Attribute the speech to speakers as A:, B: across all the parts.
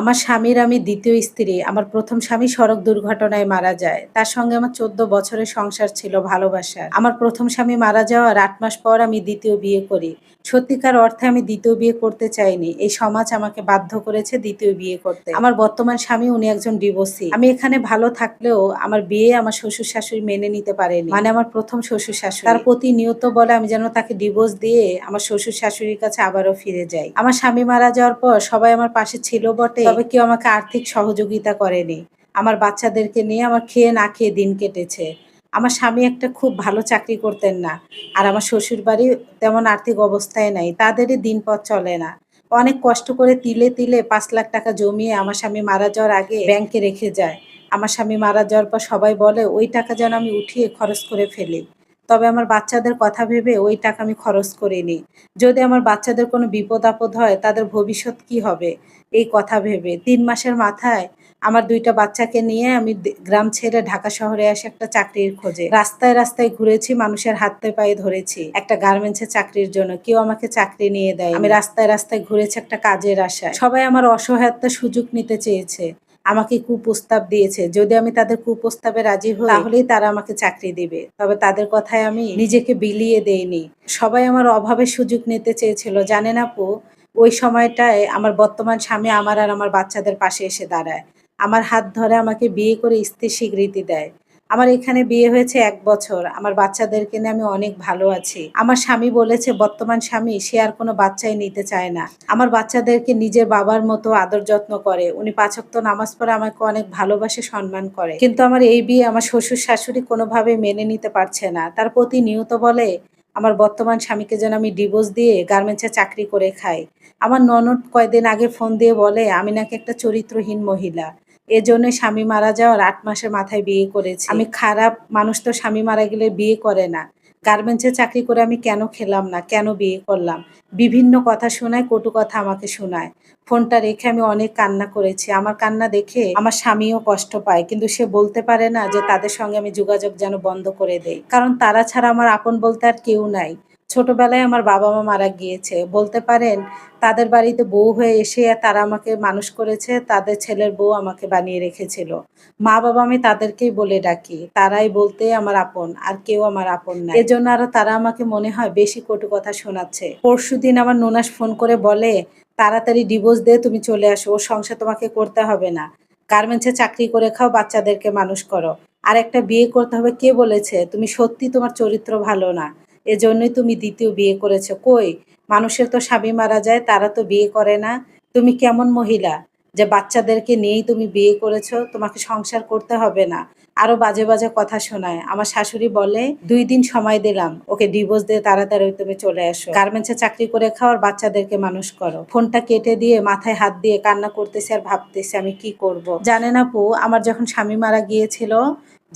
A: আমার স্বামীর আমি দ্বিতীয় স্ত্রী, আমার প্রথম স্বামী সড়ক দুর্ঘটনায় মারা যায়। তার সঙ্গে আমার চোদ্দ বছরের সংসার ছিল ভালোবাসার। আমার প্রথম স্বামী মারা যাওয়ার আট মাস পর আমি দ্বিতীয় বিয়ে করি। সত্যিকার অর্থে আমি দ্বিতীয় বিয়ে করতে চাইনি। এই সমাজ আমাকে বাধ্য করেছে দ্বিতীয় বিয়ে করতে। আমার বর্তমান স্বামী উনি একজন ডিভোর্সি। আমি এখানে ভালো থাকলেও আমার বিয়ে আমার শ্বশুর শাশুড়ি মেনে নিতে পারেনি। মানে আমার প্রথম শ্বশুর শাশুড়ি। তার প্রতিনিয়ত বলে আমি যেন তাকে ডিভোর্স দিয়ে আমার শ্বশুর শাশুড়ির কাছে আবারও ফিরে যাই। আমার স্বামী মারা যাওয়ার পর সবাই আমার পাশে ছিল বটে। তবে কেউ আমাকে আর্থিক সহযোগিতা করেনি। আমার বাচ্চাদেরকে নিয়ে আমার খেয়ে না খেয়ে দিন কেটেছে। আমার স্বামী একটা খুব ভালো চাকরি করতেন না। আর আমার শ্বশুর বাড়ি তেমন আর্থিক অবস্থায় নাই। তাদেরই দিন পথ চলে না। অনেক কষ্ট করে তিলে তিলে পাঁচ লাখ টাকা জমিয়ে আমার স্বামী মারা যাওয়ার আগে ব্যাংকে রেখে যায়। আমার স্বামী মারা যাওয়ার পর সবাই বলে, ওই টাকা যেন আমি উঠিয়ে খরচ করে ফেলি। তবে আমার বাচ্চাদের কথা ভেবে ওই টাকা আমি খরচ করিনি। যদি আমার বাচ্চাদের কোনো বিপদ আপদ হয়, তাদের ভবিষ্যৎ কি হবে? এই কথা ভেবে তিন মাসের মাথায় আমার দুইটা বাচ্চাকে নিয়ে আমি গ্রাম ছেড়ে ঢাকা শহরে এসে একটা চাকরির খোঁজে। রাস্তায় রাস্তায় ঘুরেছি, মানুষের হাতে পায়ে ধরেছি। একটা গার্মেন্টসের চাকরির জন্য কেউ আমাকে চাকরি নিয়ে দেয় আমি রাস্তায় রাস্তায় ঘুরেছি একটা কাজের আশায়। সবাই আমার অসহায়তার সুযোগ নিতে চেয়েছে। আমাকে কুপ্রস্তাব দিয়েছে। যদি আমি তাদের কুপ্রস্তাবে রাজি হই তাহলেই তারা আমাকে চাকরি দেবে। তবে তাদের কথায় আমি নিজেকে বিলিয়ে দেইনি। সবাই আমার অভাবে সুযোগ নিতে চেয়েছিল। জানেন আপু ওই সময়টায় আমার বর্তমান স্বামী আমার আর আমার বাচ্চাদের পাশে এসে দাঁড়ায়। আমার হাত ধরে আমাকে বিয়ে করে স্ত্রী স্বীকৃতি দেয়। আমার এখানে বিয়ে হয়েছে এক বছর। আমার বাচ্চাদেরকে নিয়ে আমি অনেক ভালো আছি। আমার স্বামী বলেছে, বর্তমান স্বামী, সে আর কোনো বাচ্চাই নিতে চায় না। আমার বাচ্চাদেরকে নিজের বাবার মতো আদর যত্ন করে। উনি পাঁচক্ত নামাজ পড়ে আমাকে অনেক ভালোবাসে, সম্মান করে। কিন্তু আমার এই বিয়ে আমার শ্বশুর শাশুড়ি কোনোভাবে মেনে নিতে পারছে না। তার প্রতিনিয়ত বলে, আমার বর্তমান স্বামীকে যেন আমি ডিভোর্স দিয়ে গার্মেন্টসে চাকরি করে খাই। আমার ননদ কয়েকদিন আগে ফোন দিয়ে বলে, আমি নাকি একটা চরিত্রহীন মহিলা। এজন্য স্বামী মারা যাওয়ার আট মাসের মাথায় বিয়ে করেছি। আমি খারাপ মানুষ তো স্বামী মারা গেলে বিয়ে করে না। গার্মেন্টসে চাকরি করে আমি কেন খেলাম না? কেন বিয়ে করলাম? বিভিন্ন কথা শোনায়, কটু কথা আমাকে শোনায়। ফোনটা রেখে আমি অনেক কান্না করেছি। আমার কান্না দেখে আমার স্বামীও কষ্ট পায়, কিন্তু সে বলতে পারে না যে তাদের সঙ্গে আমি যোগাযোগ যেন বন্ধ করে দেই। কারণ তারা ছাড়া আমার আপন বলতে আর কেউ নাই। ছোটবেলায় আমার বাবা মা মারা গিয়েছে। বলতে পারেন, তাদের বাড়িতে বউ হয়ে এসে তারা আমাকে মানুষ করেছে, তাদের ছেলের বউ আমাকে বানিয়ে রেখেছিল। মা বাবা আমি তাদেরকেই বলে ডাকি। তারাই বলতে আমার আপন, আর কেউ আমার আপন না। এজন্য আরও তারা আমাকে মনে হয় বেশি কটু কথা শোনাচ্ছে। পরশু দিন আমার নোনাস ফোন করে বলে, তাড়াতাড়ি ডিভোর্স দিয়ে তুমি চলে আসো, ওর সংসার তোমাকে করতে হবে না। গার্মেন্টসে চাকরি করে খাও, বাচ্চাদেরকে মানুষ করো। আর একটা বিয়ে করতে হবে। কে বলেছে? তুমি সত্যি তোমার চরিত্র ভালো না। এজন্যই তুমি দ্বিতীয় বিয়ে করেছ। কই? মানুষের তো স্বামী মারা যায়, তারা তো বিয়ে করে না। তুমি কেমন মহিলা? যে বাচ্চাদেরকে নিয়েই তুমি বিয়ে করেছ, তোমাকে সংসার করতে হবে না। আরও বাজে বাজে কথা শোনায়। আমার শাশুড়ি বলে, দুই দিন সময় দিলাম। ওকে ডিভোর্স দিয়ে তাড়াতাড়ি তুমি চলে আসো গার্মেন্টসে চাকরি করে খাওয়ার বাচ্চাদেরকে মানুষ করো। ফোনটা কেটে দিয়ে মাথায় হাত দিয়ে কান্না করতেছে আর ভাবতেছে আমি কি করব। জানেন আপু আমার যখন স্বামী মারা গিয়েছিল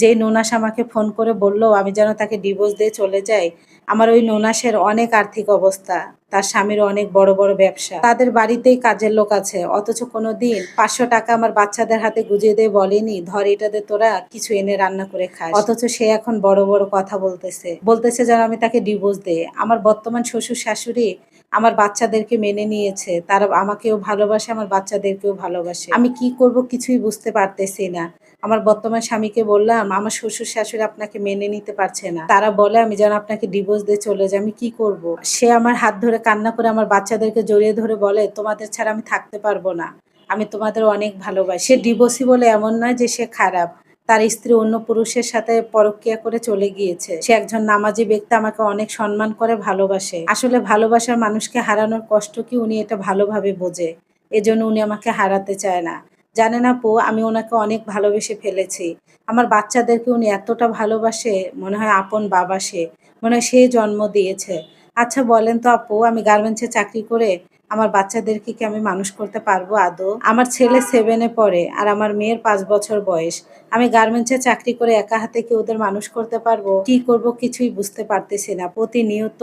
A: যেই নোনাস আমাকে ফোন করে বলল, আমি যেন তাকে ডিভোর্স দিয়ে চলে যাই। আমার ওই নোনাসের অনেক আর্থিক অবস্থা, তার স্বামীর অনেক বড় বড় ব্যবসা। তাদের বাড়িতেই কাজের লোক আছে, অথচ কোনো দিন পাঁচশো টাকা আমার বাচ্চাদের হাতে গুজিয়ে দিয়ে বলেনি, ধর এটাতে তোরা কিছু এনে রান্না করে খাস। অথচ সে এখন বড় বড় কথা বলতেছে বলতেছে যেন আমি তাকে ডিভোর্স দে আমার বর্তমান শ্বশুর শাশুড়ি আমার বাচ্চাদেরকে মেনে নিয়েছে, তারা আমাকেও ভালোবাসে, আমার বাচ্চাদেরকেও ভালোবাসে। আমি কি করব কিছুই বুঝতে পারতেছি না। আমার বর্তমান স্বামীকে বললাম, আমার শ্বশুর শাশুড়ি আপনাকে মেনে নিতে পারছে না। তারা বলে, আমি যেন আপনাকে ডিভোর্স দিয়ে চলে যাই, আমি কি করব? সে আমার হাত ধরে কান্না করে আমার বাচ্চাদেরকে জড়িয়ে ধরে বলে, তোমাদের ছাড়া আমি থাকতে পারব না। আমি তোমাদের অনেক ভালোবাসি। সে ডিভোর্সি বলে, এমন নয় যে সে খারাপ। তার স্ত্রী অন্য পুরুষের সাথে পরক্রিয়া করে চলে গিয়েছে। সে একজন নামাজি ব্যক্তি, আমাকে অনেক সম্মান করে, ভালোবাসে। আসলে ভালোবাসার মানুষকে হারানোর কষ্ট কি উনি এটা ভালোভাবে বোঝে? এজন্য উনি আমাকে হারাতে চায় না। জানেন আপু আমি ওনাকে অনেক ভালোবেসে ফেলেছি। আমার বাচ্চাদেরকে উনি এতটা ভালোবাসে, মনে হয় আপন বাবা সে। মনে হয় সে জন্ম দিয়েছে। আচ্ছা বলেন তো আপু, আমি গার্মেন্টসে চাকরি করে আমার বাচ্চাদেরকে কি আমি মানুষ করতে পারব আদৌ? আমার ছেলে সেভেনে পড়ে আর আমার মেয়ের পাঁচ বছর বয়স। আমি গার্মেন্টসে চাকরি করে একা হাতে কি ওদের মানুষ করতে পারব? কি করব কিছুই বুঝতে পারতেছি না। প্রতিনিয়ত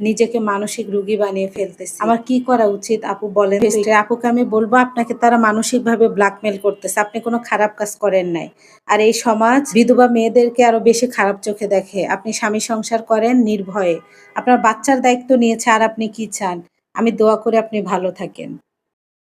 A: নিজেকে মানসিক রুগী বানিয়ে ফেলতেছি। আমার কি করা উচিত আপু বলেন? আপুকে আমি বলব আপনাকে তারা মানসিকভাবে ব্ল্যাকমেল করতেছে। আপনি কোনো খারাপ কাজ করেন নাই। আর এই সমাজ বিধবা মেয়েদেরকে আরও বেশি খারাপ চোখে দেখে। আপনি স্বামী সংসার করেন নির্ভয়ে। আপনার বাচ্চার দায়িত্ব নিয়েছে আর আপনি কি চান? আমি দোয়া করে আপনি ভালো থাকেন।